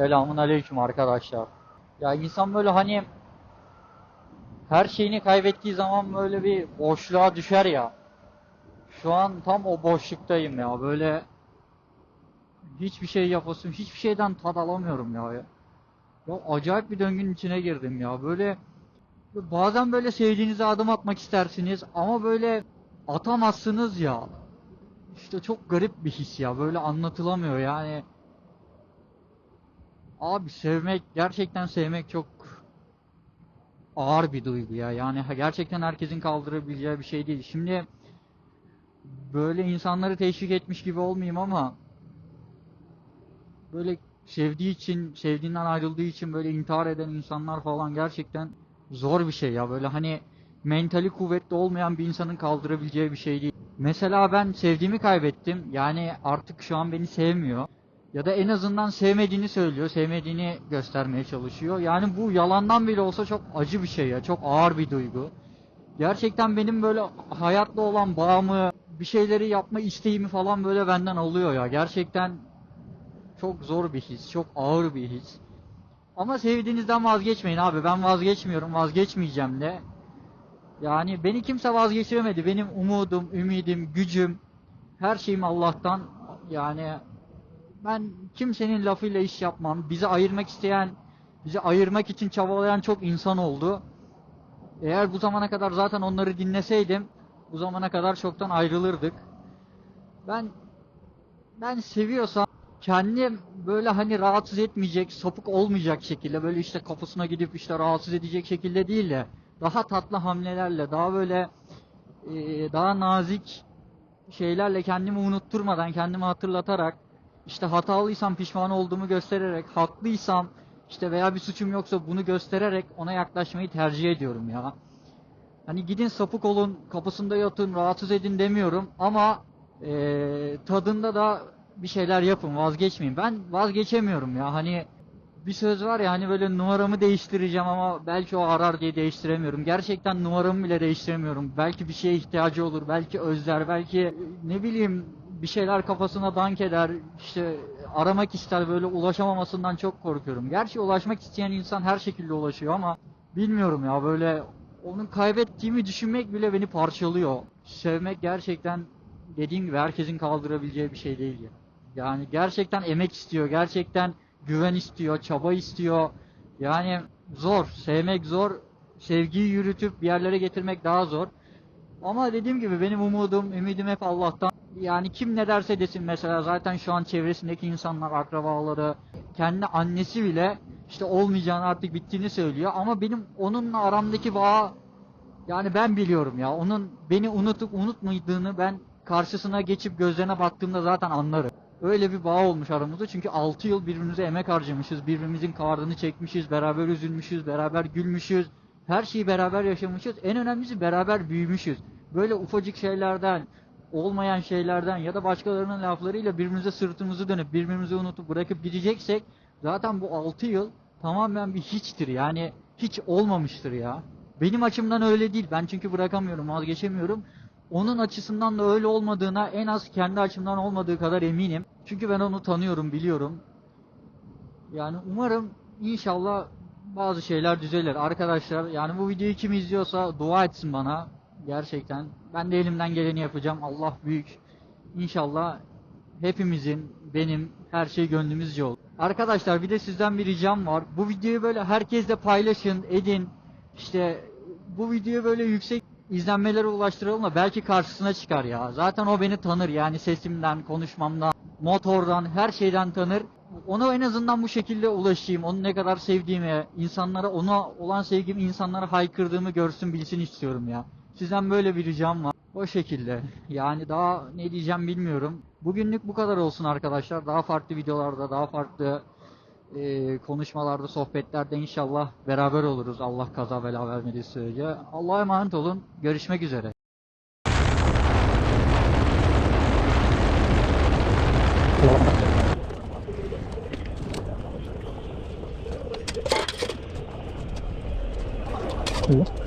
Selamun aleyküm arkadaşlar. Ya insan böyle hani her şeyini kaybettiği zaman böyle bir boşluğa düşer ya. Şu an tam o boşluktayım ya. Böyle hiçbir şey yapasım, hiçbir şeyden tad alamıyorum ya. Ya acayip bir döngünün içine girdim ya. Böyle bazen böyle sevdiğinize adım atmak istersiniz ama böyle atamazsınız ya. İşte çok garip bir his ya. Böyle anlatılamıyor yani. Abi sevmek, gerçekten sevmek çok ağır bir duygu ya. Yani gerçekten herkesin kaldırabileceği bir şey değil. Şimdi böyle insanları teşvik etmiş gibi olmayayım ama böyle sevdiği için, sevdiğinden ayrıldığı için böyle intihar eden insanlar falan gerçekten zor bir şey ya. Böyle hani mentali kuvvetli olmayan bir insanın kaldırabileceği bir şey değil. Mesela ben sevdiğimi kaybettim. Yani artık şu an beni sevmiyor. Ya da en azından sevmediğini söylüyor, sevmediğini göstermeye çalışıyor. Yani bu yalandan bile olsa çok acı bir şey ya, çok ağır bir duygu. Gerçekten benim böyle hayatla olan bağımı, bir şeyleri yapma isteğimi falan böyle benden alıyor ya. Gerçekten çok zor bir his, çok ağır bir his. Ama sevdiğinizden vazgeçmeyin abi. Ben vazgeçmiyorum, vazgeçmeyeceğim de. Yani beni kimse vazgeçiremedi. Benim umudum, ümidim, gücüm, her şeyim Allah'tan. Yani ben kimsenin lafıyla iş yapmam. Bizi ayırmak isteyen, bizi ayırmak için çabalayan çok insan oldu. Eğer bu zamana kadar zaten onları dinleseydim, bu zamana kadar çoktan ayrılırdık. Ben ben seviyorsam kendim böyle hani rahatsız etmeyecek, sapık olmayacak şekilde böyle işte kafasına gidip işte rahatsız edecek şekilde değil de daha tatlı hamlelerle, daha böyle eee, daha nazik şeylerle kendimi unutturmadan, kendimi hatırlatarak işte hatalıysam pişman olduğumu göstererek, haklıysam işte veya bir suçum yoksa bunu göstererek ona yaklaşmayı tercih ediyorum ya. Hani gidin sapık olun, kapısında yatın, rahatsız edin demiyorum ama eee, tadında da bir şeyler yapın, vazgeçmeyin. Ben vazgeçemiyorum ya. Hani bir söz var ya hani böyle numaramı değiştireceğim ama belki o arar diye değiştiremiyorum. Gerçekten numaramı bile değiştiremiyorum. Belki bir şeye ihtiyacı olur, belki özler, belki ne bileyim bir şeyler kafasına dank eder, işte aramak ister böyle ulaşamamasından çok korkuyorum. Gerçi ulaşmak isteyen insan her şekilde ulaşıyor ama bilmiyorum ya böyle onu kaybettiğimi düşünmek bile beni parçalıyor. Sevmek gerçekten dediğim gibi herkesin kaldırabileceği bir şey değil ya. Yani gerçekten emek istiyor, gerçekten güven istiyor, çaba istiyor. Yani zor, sevmek zor, sevgiyi yürütüp bir yerlere getirmek daha zor. Ama dediğim gibi benim umudum, ümidim hep Allah'tan. Yani kim ne derse desin mesela zaten şu an çevresindeki insanlar, akrabaları, kendi annesi bile işte olmayacağını artık bittiğini söylüyor. Ama benim onunla aramdaki bağ yani ben biliyorum ya. Onun beni unutup unutmadığını ben karşısına geçip gözlerine baktığımda zaten anlarım. Öyle bir bağ olmuş aramızda. Çünkü 6 yıl birbirimize emek harcamışız. Birbirimizin kardını çekmişiz. Beraber üzülmüşüz. Beraber gülmüşüz. Her şeyi beraber yaşamışız. En önemlisi beraber büyümüşüz. Böyle ufacık şeylerden, olmayan şeylerden ya da başkalarının laflarıyla birbirimize sırtımızı dönüp birbirimizi unutup bırakıp gideceksek zaten bu 6 yıl tamamen bir hiçtir. Yani hiç olmamıştır ya. Benim açımdan öyle değil. Ben çünkü bırakamıyorum, vazgeçemiyorum. Onun açısından da öyle olmadığına en az kendi açımdan olmadığı kadar eminim. Çünkü ben onu tanıyorum, biliyorum. Yani umarım inşallah bazı şeyler düzelir. Arkadaşlar yani bu videoyu kim izliyorsa dua etsin bana. Gerçekten. Ben de elimden geleni yapacağım. Allah büyük. İnşallah hepimizin, benim her şey gönlümüzce olur. Arkadaşlar bir de sizden bir ricam var. Bu videoyu böyle herkesle paylaşın, edin. İşte bu videoyu böyle yüksek izlenmelere ulaştıralım da belki karşısına çıkar ya. Zaten o beni tanır yani sesimden, konuşmamdan, motordan, her şeyden tanır. Ona en azından bu şekilde ulaşayım. Onu ne kadar sevdiğimi, insanlara ona olan sevgimi insanlara haykırdığımı görsün bilsin istiyorum ya. Sizden böyle bir ricam var. O şekilde. Yani daha ne diyeceğim bilmiyorum. Bugünlük bu kadar olsun arkadaşlar. Daha farklı videolarda, daha farklı e, konuşmalarda, sohbetlerde inşallah beraber oluruz. Allah kaza bela vermediği sürece. Allah'a emanet olun. Görüşmek üzere. Evet.